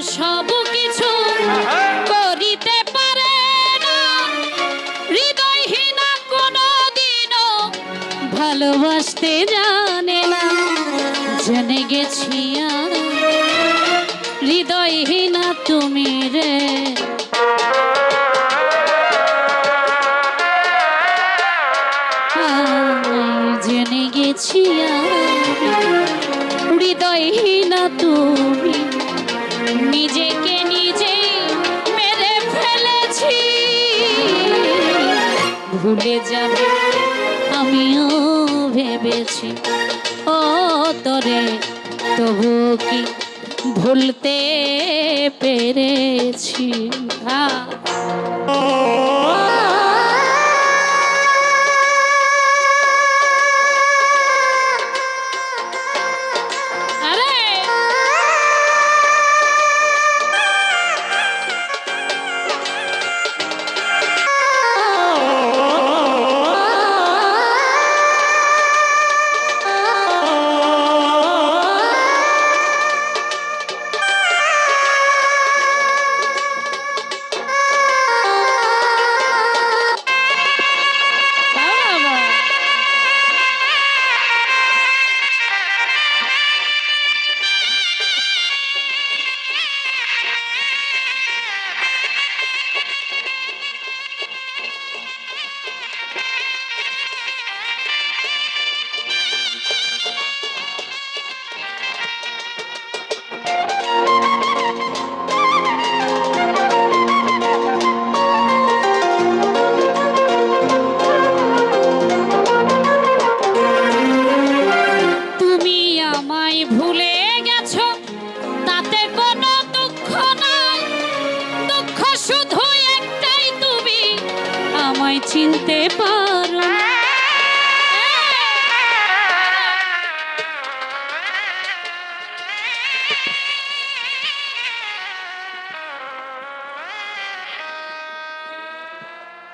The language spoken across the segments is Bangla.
সব অন্তরে তবু কি ভুলতে পেরেছি? আমায় চিনতে পারো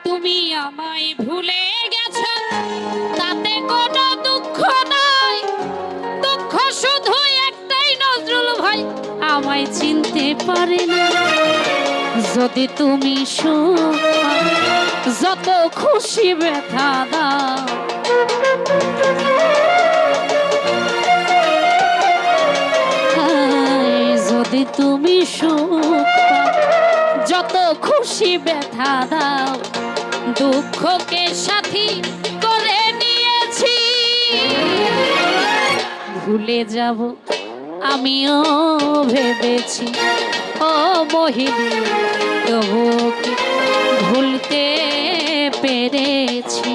তুমি আমায় ভুলে গেছো, তাতে কোনো দুঃখ নাই। দুঃখ শুধু একটাই নজরুল ভাই, আমায় চিনতে পারে না। যদি তুমি যত খুশি ব্যথা দাও। যদি তুমি যত খুশি ব্যথা দাও, দুঃখকে সাথী করে নিয়েছি। ভুলে যাব আমিও ভেবেছি ও মহিনী তবু ভুলতে পেরেছি?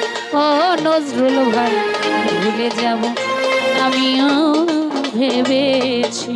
ও নজরুল ভাই ভুলে যাব আমিও ভেবেছি।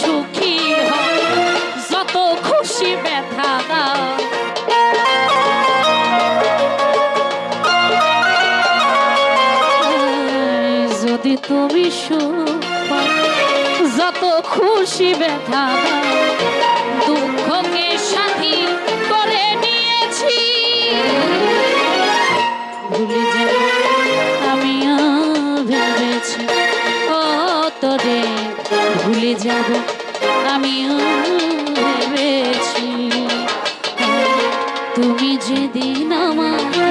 সুখী হও যত খুশি ব্যথা দাও। যদি তুমি সুখ যত খুশি ব্যথা দাও, দুঃখকে সাথী যাব আমিও ভেবেছি তুমি যেদিন আমাকে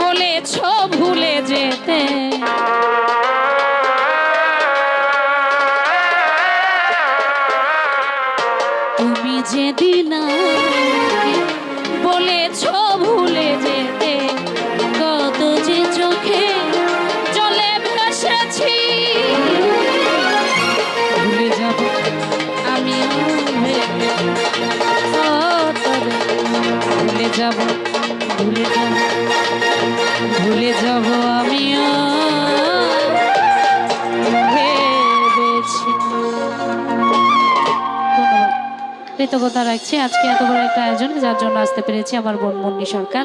বলেছ ভুলে যেতে তুমি যেদিন বলেছ ভুলে যেতে। যাব, ভুলে যাব ভুলে যাব আমিও। কৃতজ্ঞতা রাখছি। আজকে এত বড় একটা আয়োজন, যার জন্য আসতে পেরেছি আমার বোন মুন্নি সরকার।